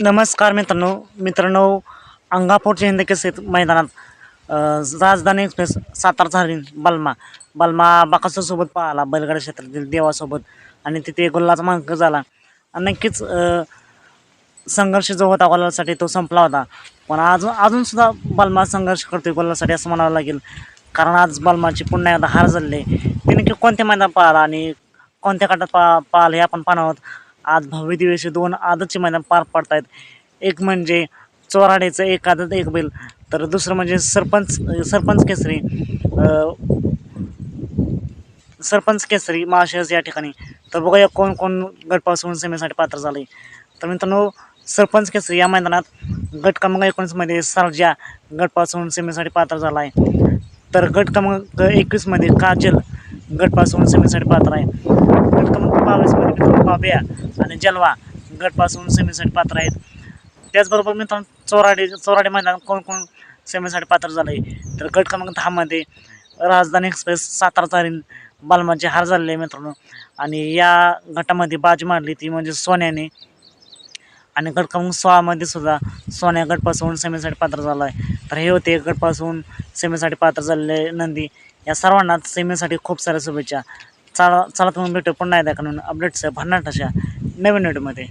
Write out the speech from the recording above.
नमस्कार मित्रांनो. मित्रांनो अंगापूरच्या हिंदकेस केसरीत मैदानात राजधानी एक्सप्रेस सातारचा हरिण बलमा. बलमा बाकासोबत पाहिला बैलगाड क्षेत्रातील देवासोबत. आणि तिथे गुल्लाचा मांक झाला. आणि नक्कीच संघर्ष जो होता गोलासाठी तो संपला होता. पण अजून अजूनसुद्धा बलमा संघर्ष करतोय गोल्लासाठी असं म्हणावं लागेल. कारण आज बलमाची पुन्हा एकदा हार झाली ते नक्की कोणत्या मैदान पाहिला आणि कोणत्या काटात पा पाहिलं हे आपण पाहणार आहोत. आज भव्य दिवशी दोन आदतचे मैदान पार पडत आहेत एक म्हणजे चोराडेचं एक आदत एक बैल. तर दुसरं म्हणजे सरपंच सरपंच केसरी. सरपंच केसरी महाशयस या ठिकाणी. तर बघूया कोण कोण गटपासून सेमीसाठी पात्र झाले. तर मित्रांनो सरपंच केसरी या मैदानात गट क्रमांक एकोणीसमध्ये सरजा गटपासून सेमीसाठी पात्र झाला आहे तर गट क्रमांक एकवीसमध्ये काजल गटपासून सेमीसाठी पात्र आहे. बावीसमध्ये मित्रांनो बाब्या आणि जलवा गटपासून सेमीसाठी पात्र आहेत. त्याचबरोबर मित्रांनो चोराडे चौराडे मैदान कोण कोण सेमीसाठी पात्र झालं आहे तर गट क्रमांक दहामध्ये राजधानी एक्सप्रेस सातारा तारीन बालमाचे हार झालेले आहे मित्रांनो. आणि या गटामध्ये बाजी मारली ती म्हणजे सोन्याने. आणि गट क्रमांक सोळामध्ये सुद्धा सोन्या गटपासून सेमीसाठी पात्र झाला आहे तर हे होते गटपासून सेमीसाठी पात्र झालेले नंदी. या सर्वांनाच सेमीसाठी खूप साऱ्या शुभेच्छा. चला चला तुम्ही भेटू पुन्हा एकदा म्हणून? अपडेट्स भन्नाट अशा नवीन व्हिडिओमध्ये